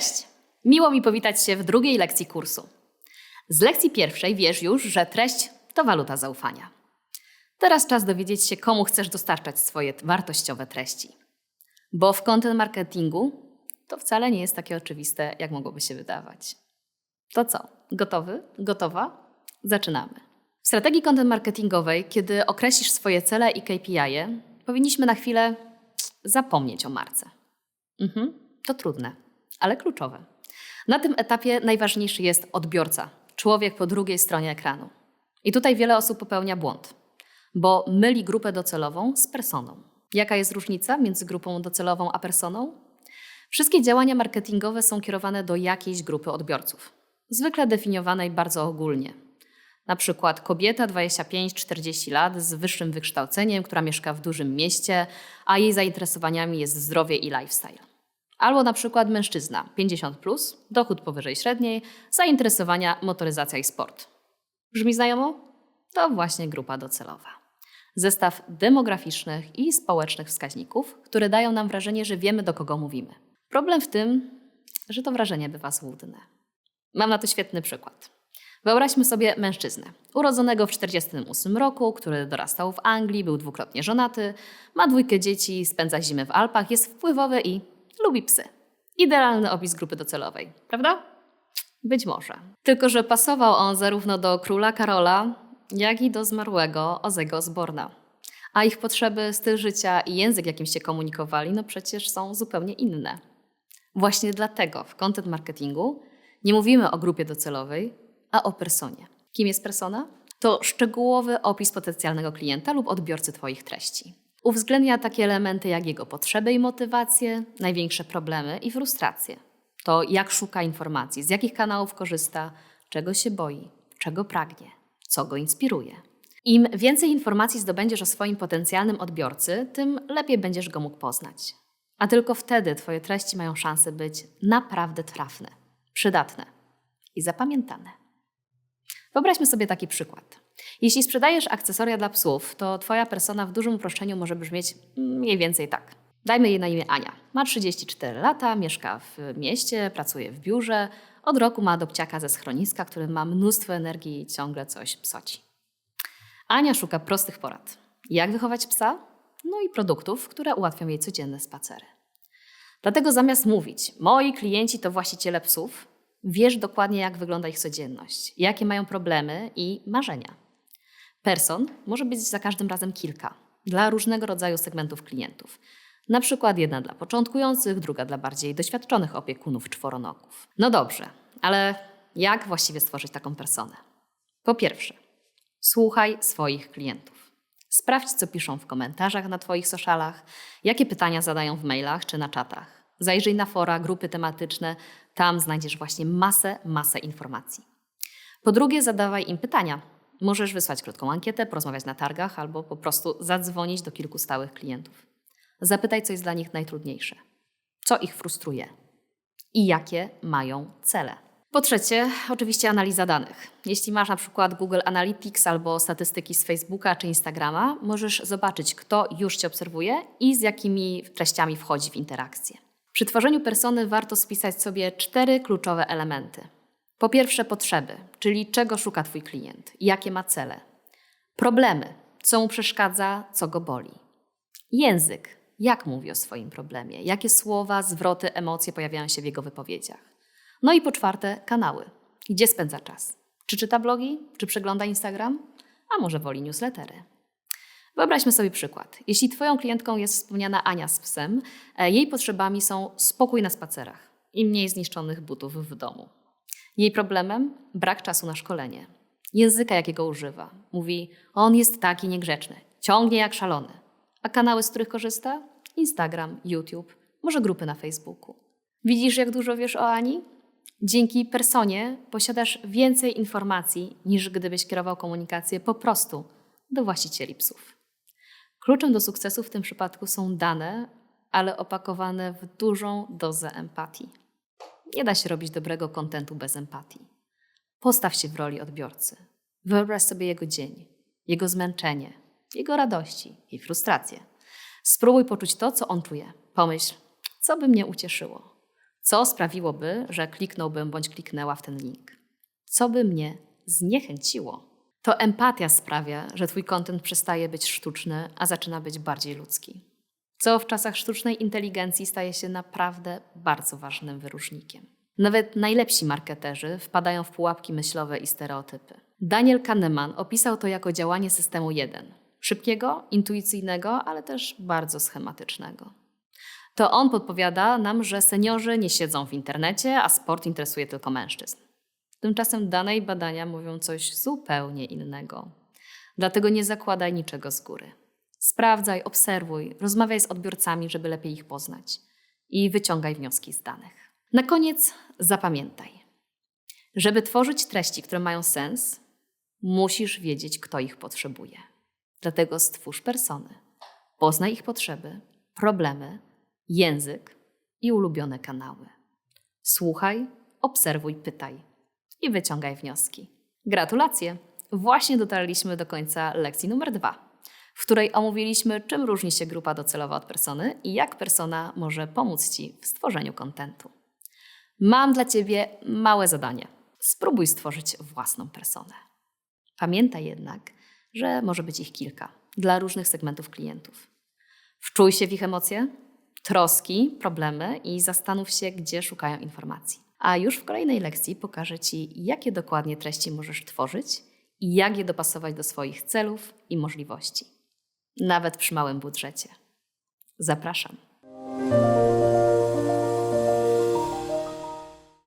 Cześć! Miło mi powitać się w drugiej lekcji kursu. Z lekcji pierwszej wiesz już, że treść to waluta zaufania. Teraz czas dowiedzieć się, komu chcesz dostarczać swoje wartościowe treści. Bo w content marketingu to wcale nie jest takie oczywiste, jak mogłoby się wydawać. To co? Gotowy? Gotowa? Zaczynamy. W strategii content marketingowej, kiedy określisz swoje cele i KPI, powinniśmy na chwilę zapomnieć o marce. Mhm, to trudne, ale kluczowe. Na tym etapie najważniejszy jest odbiorca, człowiek po drugiej stronie ekranu. I tutaj wiele osób popełnia błąd, bo myli grupę docelową z personą. Jaka jest różnica między grupą docelową a personą? Wszystkie działania marketingowe są kierowane do jakiejś grupy odbiorców, zwykle definiowanej bardzo ogólnie. Na przykład kobieta 25-40 lat z wyższym wykształceniem, która mieszka w dużym mieście, a jej zainteresowaniami jest zdrowie i lifestyle. Albo na przykład mężczyzna 50, plus, dochód powyżej średniej, zainteresowania motoryzacja i sport. Brzmi znajomo? To właśnie grupa docelowa. Zestaw demograficznych i społecznych wskaźników, które dają nam wrażenie, że wiemy do kogo mówimy. Problem w tym, że to wrażenie bywa złudne. Mam na to świetny przykład. Wyobraźmy sobie mężczyznę, urodzonego w 1948 roku, który dorastał w Anglii, był dwukrotnie żonaty, ma dwójkę dzieci, spędza zimę w Alpach, jest wpływowy i lubi psy. Idealny opis grupy docelowej, prawda? Być może. Tylko, że pasował on zarówno do króla Karola, jak i do zmarłego Ozego Osborna. A ich potrzeby, styl życia i język, jakim się komunikowali, no przecież są zupełnie inne. Właśnie dlatego w content marketingu nie mówimy o grupie docelowej, a o personie. Kim jest persona? To szczegółowy opis potencjalnego klienta lub odbiorcy Twoich treści. Uwzględnia takie elementy jak jego potrzeby i motywacje, największe problemy i frustracje. To jak szuka informacji, z jakich kanałów korzysta, czego się boi, czego pragnie, co go inspiruje. Im więcej informacji zdobędziesz o swoim potencjalnym odbiorcy, tym lepiej będziesz go mógł poznać. A tylko wtedy Twoje treści mają szansę być naprawdę trafne, przydatne i zapamiętane. Wyobraźmy sobie taki przykład. Jeśli sprzedajesz akcesoria dla psów, to Twoja persona w dużym uproszczeniu może brzmieć mniej więcej tak. Dajmy jej na imię Ania. Ma 34 lata, mieszka w mieście, pracuje w biurze. Od roku ma adopciaka ze schroniska, który ma mnóstwo energii i ciągle coś psoci. Ania szuka prostych porad. Jak wychować psa? No i produktów, które ułatwią jej codzienne spacery. Dlatego zamiast mówić, moi klienci to właściciele psów, wiesz dokładnie, jak wygląda ich codzienność, jakie mają problemy i marzenia. Person może być za każdym razem kilka, dla różnego rodzaju segmentów klientów. Na przykład jedna dla początkujących, druga dla bardziej doświadczonych opiekunów czworonoków. No dobrze, ale jak właściwie stworzyć taką personę? Po pierwsze, słuchaj swoich klientów. Sprawdź, co piszą w komentarzach na Twoich socialach, jakie pytania zadają w mailach czy na czatach. Zajrzyj na fora, grupy tematyczne, tam znajdziesz właśnie masę, masę informacji. Po drugie, zadawaj im pytania. Możesz wysłać krótką ankietę, porozmawiać na targach albo po prostu zadzwonić do kilku stałych klientów. Zapytaj, co jest dla nich najtrudniejsze, co ich frustruje i jakie mają cele. Po trzecie, oczywiście analiza danych. Jeśli masz na przykład Google Analytics albo statystyki z Facebooka czy Instagrama, możesz zobaczyć, kto już Cię obserwuje i z jakimi treściami wchodzi w interakcję. Przy tworzeniu persony warto spisać sobie cztery kluczowe elementy. Po pierwsze, potrzeby, czyli czego szuka Twój klient, jakie ma cele. Problemy, co mu przeszkadza, co go boli. Język, jak mówi o swoim problemie, jakie słowa, zwroty, emocje pojawiają się w jego wypowiedziach. No i po czwarte, kanały. Gdzie spędza czas? Czy czyta blogi, czy przegląda Instagram, a może woli newslettery? Wyobraźmy sobie przykład. Jeśli Twoją klientką jest wspomniana Ania z psem, e, jej potrzebami są spokój na spacerach i mniej zniszczonych butów w domu. Jej problemem brak czasu na szkolenie, języka, jakiego używa. Mówi, on jest taki niegrzeczny, ciągnie jak szalony. A kanały, z których korzysta? Instagram, YouTube, może grupy na Facebooku. Widzisz, jak dużo wiesz o Ani? Dzięki personie posiadasz więcej informacji, niż gdybyś kierował komunikację po prostu do właścicieli psów. Kluczem do sukcesu w tym przypadku są dane, ale opakowane w dużą dozę empatii. Nie da się robić dobrego kontentu bez empatii. Postaw się w roli odbiorcy. Wyobraź sobie jego dzień, jego zmęczenie, jego radości i frustracje. Spróbuj poczuć to, co on czuje. Pomyśl, co by mnie ucieszyło, Co sprawiłoby, że kliknąłbym bądź kliknęła w ten link? Co by mnie zniechęciło? To empatia sprawia, że Twój kontent przestaje być sztuczny, a zaczyna być bardziej ludzki. Co w czasach sztucznej inteligencji staje się naprawdę bardzo ważnym wyróżnikiem. Nawet najlepsi marketerzy wpadają w pułapki myślowe i stereotypy. Daniel Kahneman opisał to jako działanie systemu 1. Szybkiego, intuicyjnego, ale też bardzo schematycznego. To on podpowiada nam, że seniorzy nie siedzą w internecie, a sport interesuje tylko mężczyzn. Tymczasem dane i badania mówią coś zupełnie innego. Dlatego nie zakładaj niczego z góry. Sprawdzaj, obserwuj, rozmawiaj z odbiorcami, żeby lepiej ich poznać i wyciągaj wnioski z danych. Na koniec zapamiętaj. Żeby tworzyć treści, które mają sens, musisz wiedzieć, kto ich potrzebuje. Dlatego stwórz persony, poznaj ich potrzeby, problemy, język i ulubione kanały. Słuchaj, obserwuj, pytaj i wyciągaj wnioski. Gratulacje! Właśnie dotarliśmy do końca lekcji numer dwa, w której omówiliśmy, czym różni się grupa docelowa od persony i jak persona może pomóc Ci w stworzeniu kontentu. Mam dla Ciebie małe zadanie. Spróbuj stworzyć własną personę. Pamiętaj jednak, że może być ich kilka dla różnych segmentów klientów. Wczuj się w ich emocje, troski, problemy i zastanów się, gdzie szukają informacji. A już w kolejnej lekcji pokażę Ci, jakie dokładnie treści możesz tworzyć i jak je dopasować do swoich celów i możliwości. Nawet przy małym budżecie. Zapraszam.